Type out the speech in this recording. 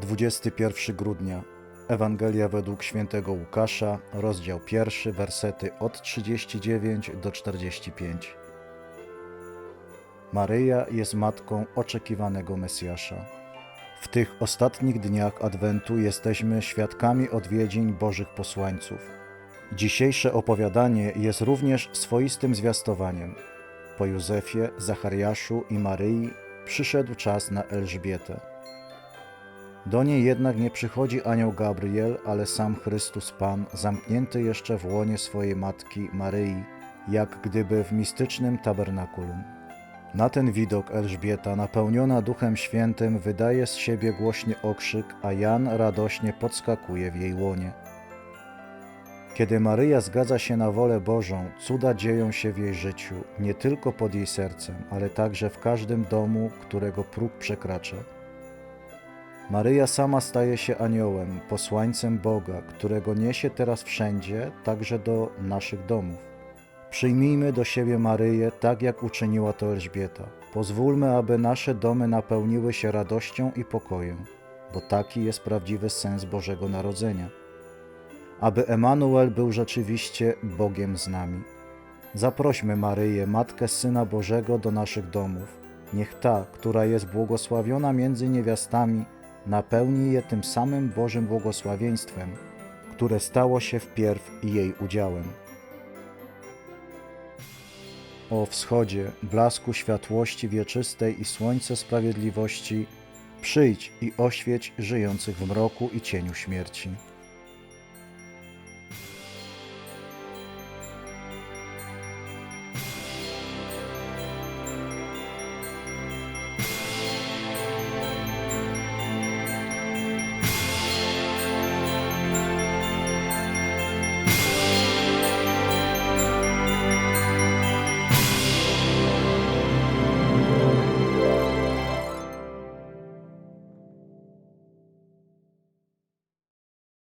21 grudnia. Ewangelia według świętego Łukasza, rozdział pierwszy, wersety od 39 do 45. Maryja jest matką oczekiwanego Mesjasza. W tych ostatnich dniach Adwentu jesteśmy świadkami odwiedzin Bożych posłańców. Dzisiejsze opowiadanie jest również swoistym zwiastowaniem. Po Józefie, Zachariaszu i Maryi przyszedł czas na Elżbietę. Do niej jednak nie przychodzi anioł Gabriel, ale sam Chrystus Pan, zamknięty jeszcze w łonie swojej matki Maryi, jak gdyby w mistycznym tabernakulum. Na ten widok Elżbieta, napełniona Duchem Świętym, wydaje z siebie głośny okrzyk, a Jan radośnie podskakuje w jej łonie. Kiedy Maryja zgadza się na wolę Bożą, cuda dzieją się w jej życiu, nie tylko pod jej sercem, ale także w każdym domu, którego próg przekracza. Maryja sama staje się aniołem, posłańcem Boga, którego niesie teraz wszędzie, także do naszych domów. Przyjmijmy do siebie Maryję tak, jak uczyniła to Elżbieta. Pozwólmy, aby nasze domy napełniły się radością i pokojem, bo taki jest prawdziwy sens Bożego Narodzenia. Aby Emanuel był rzeczywiście Bogiem z nami. Zaprośmy Maryję, Matkę Syna Bożego, do naszych domów. Niech ta, która jest błogosławiona między niewiastami, napełni je tym samym Bożym błogosławieństwem, które stało się wpierw jej udziałem. O wschodzie, blasku światłości wieczystej i słońce sprawiedliwości, przyjdź i oświeć żyjących w mroku i cieniu śmierci.